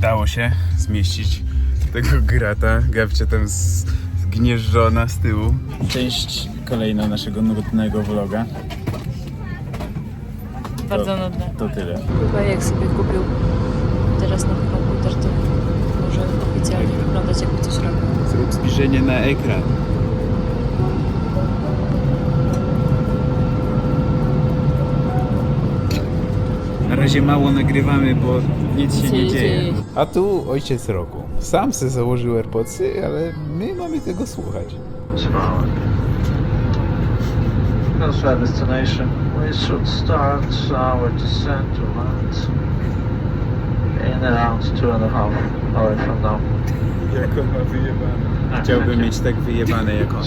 udało się zmieścić tego grata. Gabcia tam zgnieżdżona z tyłu. Część kolejna naszego nudnego vloga. Bardzo nudne. To tyle. Chyba jak sobie kupił teraz nowy komputer, to może oficjalnie wyglądać jakby coś robił. Zrób zbliżenie na ekran. Razie mało nagrywamy, bo nic się nie nie dzieje. dzieje. A tu ojciec roku. Sam se założył AirPodsy, ale my mamy tego słuchać. Tomorrow. That's our destination. We should start our descent to land in around two and a half hours from now. Jak on ma wyjebane. Chciałbym mieć tak wyjebane jak on.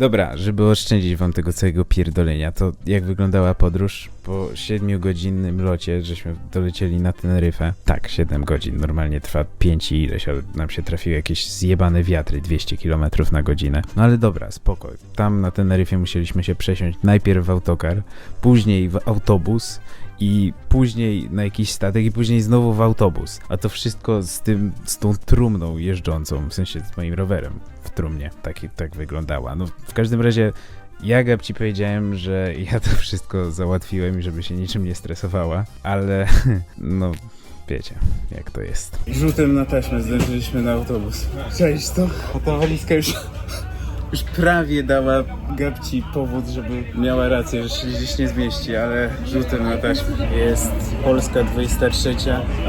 Dobra, żeby oszczędzić wam tego całego pierdolenia, to jak wyglądała podróż po 7-godzinnym locie, żeśmy dolecieli na Teneryfę. Tak, 7 godzin, normalnie trwa 5 i ileś, ale nam się trafiły jakieś zjebane wiatry 200 km na godzinę. No ale dobra, spoko. Tam na Teneryfie musieliśmy się przesiąść najpierw w autokar, później w autobus i później na jakiś statek i później znowu w autobus. A to wszystko z tym, z tą trumną jeżdżącą, w sensie z moim rowerem w trumnie. Tak, tak wyglądała. No w każdym razie ja Gab ci powiedziałem, że ja to wszystko załatwiłem i żeby się niczym nie stresowała, ale no wiecie, jak to jest. Rzutem na taśmę zdążyliśmy na autobus. Cześć to? A ta walizka już, już prawie dała Gabci powód, żeby miała rację, że się gdzieś nie zmieści, ale rzutem na taśmę. Jest Polska 23,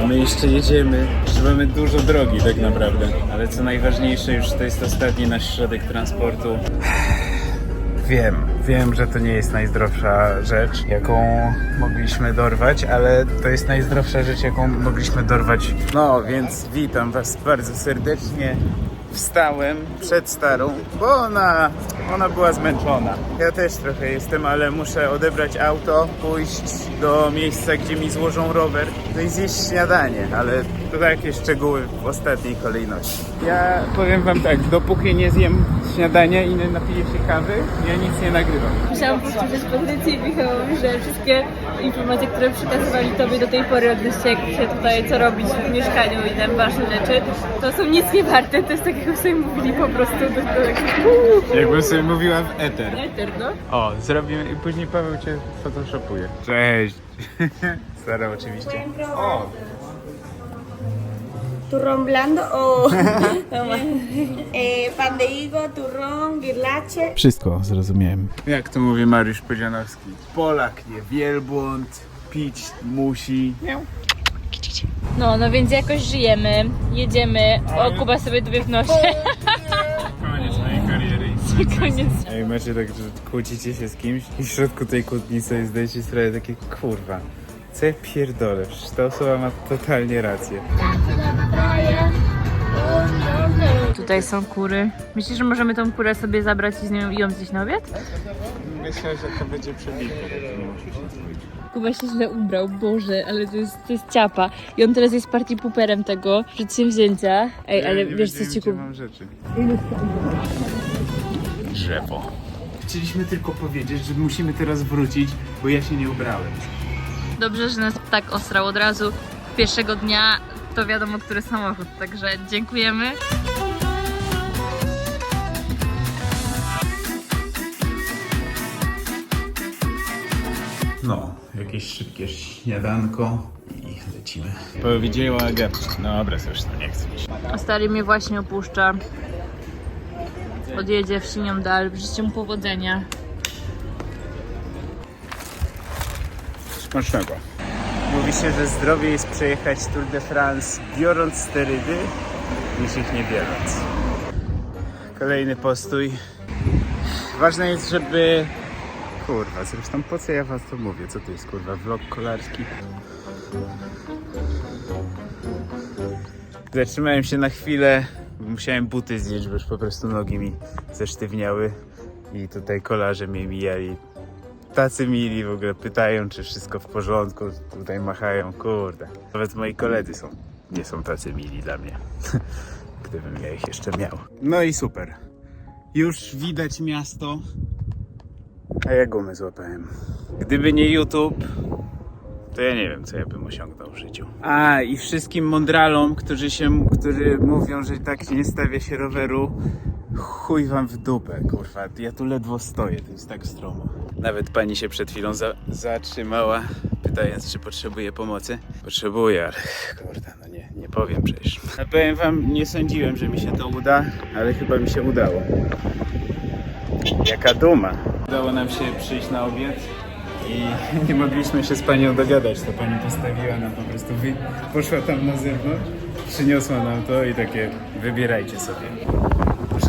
a my jeszcze jedziemy. Mamy dużo drogi tak naprawdę. Ale co najważniejsze, już to jest ostatni nasz środek transportu. Wiem, wiem, że to nie jest najzdrowsza rzecz, jaką mogliśmy dorwać, ale to jest najzdrowsza rzecz, jaką mogliśmy dorwać. No, więc witam Was bardzo serdecznie. Wstałem przed starą, bo ona, ona była zmęczona. Ja też trochę jestem, ale muszę odebrać auto, pójść do miejsca, gdzie mi złożą rower, no i zjeść śniadanie, ale to takie szczegóły w ostatniej kolejności. Ja powiem Wam tak, dopóki nie zjem śniadania i nie napiję się kawy, ja nic nie nagrywam. Musiałam powtórzyć pozycję Michałowi, że wszystkie informacje, które przekazywali Tobie do tej pory odnośnie jak się tutaj co robić w mieszkaniu i tam ważne rzeczy, to są nic nie warte. To jest tak, jak sobie mówili po prostu takich Jakbym sobie mówiła w eter. eter, no. O, zrobimy i później Paweł Cię photoshopuje. Cześć. Stara oczywiście. O, Turrón blando o eh, pan de higo, turrón, girlache. Wszystko zrozumiałem. Jak to mówi Mariusz Podzianowski? Polak nie wielbłąd, pić musi. No, no więc jakoś żyjemy, jedziemy, o Kuba sobie dubie w nosie. Koniec mojej kariery. Koniec. Ej, macie tak, że kłócicie się z kimś i w środku tej kłótni sobie zdajecie sprawę takie kurwa. Co ja pierdolę? Przecież ta osoba ma totalnie rację. Tutaj są kury. Myślisz, że możemy tą kurę sobie zabrać i z nią i ją zjeść na obiad? Myślę, że to będzie przebite. Kuba się źle ubrał, Boże, ale to jest, to jest ciapa. I on teraz jest partii puperem tego przedsięwzięcia. Ej, ale nie wiesz co ci Kuba... mam rzeczy. Drzewo. Chcieliśmy tylko powiedzieć, że musimy teraz wrócić, bo ja się nie ubrałem. Dobrze, że nas tak ostrał od razu pierwszego dnia. To wiadomo, który samochód, także dziękujemy. No, jakieś szybkie śniadanko i lecimy. Powiedziała. No dobra, zresztą nie chcę mi się. A stary mnie właśnie opuszcza. Odjedzie w sinią dal. Życzę mu powodzenia. Smacznego. Mówi się, że zdrowie jest przejechać Tour de France biorąc sterydy, niż ich nie biorąc. Kolejny postój. Ważne jest, żeby... Kurwa, zresztą po co ja was to mówię? Co to jest kurwa? Vlog kolarski? Zatrzymałem się na chwilę, musiałem buty zdjąć, bo już po prostu nogi mi zesztywniały i tutaj kolarze mnie mijali tacy mili w ogóle pytają, czy wszystko w porządku, tutaj machają, kurde. Nawet moi koledzy są, nie są tacy mili dla mnie, gdybym ja ich jeszcze miał. No i super. Już widać miasto, a ja gumy złapałem. Gdyby nie YouTube, to ja nie wiem, co ja bym osiągnął w życiu. A, i wszystkim mądralom, którzy się, którzy mówią, że tak nie stawia się roweru, chuj wam w dupę, kurwa. Ja tu ledwo stoję, to jest tak stromo. Nawet pani się przed chwilą za, zatrzymała, pytając, czy potrzebuje pomocy. Potrzebuję, ale kurde, no nie, nie powiem przecież. A powiem wam, nie sądziłem, że mi się to uda, ale chyba mi się udało. Jaka duma. Udało nam się przyjść na obiad i nie mogliśmy się z panią dogadać. To pani postawiła nam po prostu, poszła tam na zewnątrz, przyniosła nam to i takie wybierajcie sobie.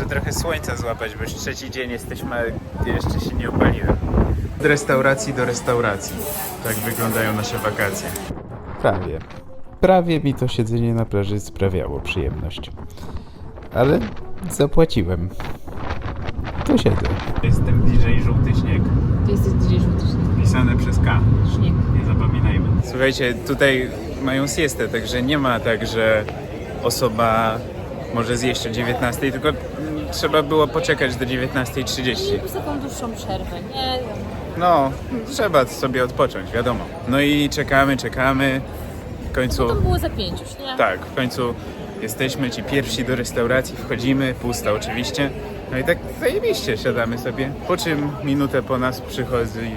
Muszę trochę słońca złapać, bo już trzeci dzień jesteśmy, jeszcze się nie opaliłem. Od restauracji do restauracji. Tak wyglądają nasze wakacje. Prawie. Prawie mi to siedzenie na plaży sprawiało przyjemność. Ale zapłaciłem. To siedzę. Jestem DJ Żółty Śnieg. To jesteś gdzieś Pisane przez K. śnieg. Nie zapominajmy. Słuchajcie, tutaj mają siestę, także nie ma tak, że osoba może zjeść o 19, tylko trzeba było poczekać do 19.30. Jakąś taką dłuższą przerwę, nie? No, trzeba sobie odpocząć, wiadomo. No i czekamy, czekamy. W końcu, To było za pięć już, nie? tak, w końcu jesteśmy ci pierwsi do restauracji, wchodzimy, pusta oczywiście. No i tak zajebiście siadamy sobie. Po czym minutę po nas przychodzi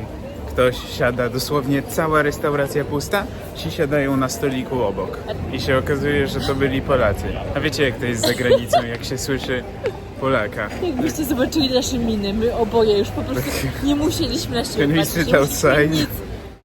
ktoś, siada, dosłownie cała restauracja pusta, ci siadają na stoliku obok. I się okazuje, że to byli Polacy. A wiecie jak to jest za granicą, jak się słyszy Polaka. Jakbyście zobaczyli nasze miny, my oboje już po prostu nie musieliśmy na siebie Can we sit outside? nic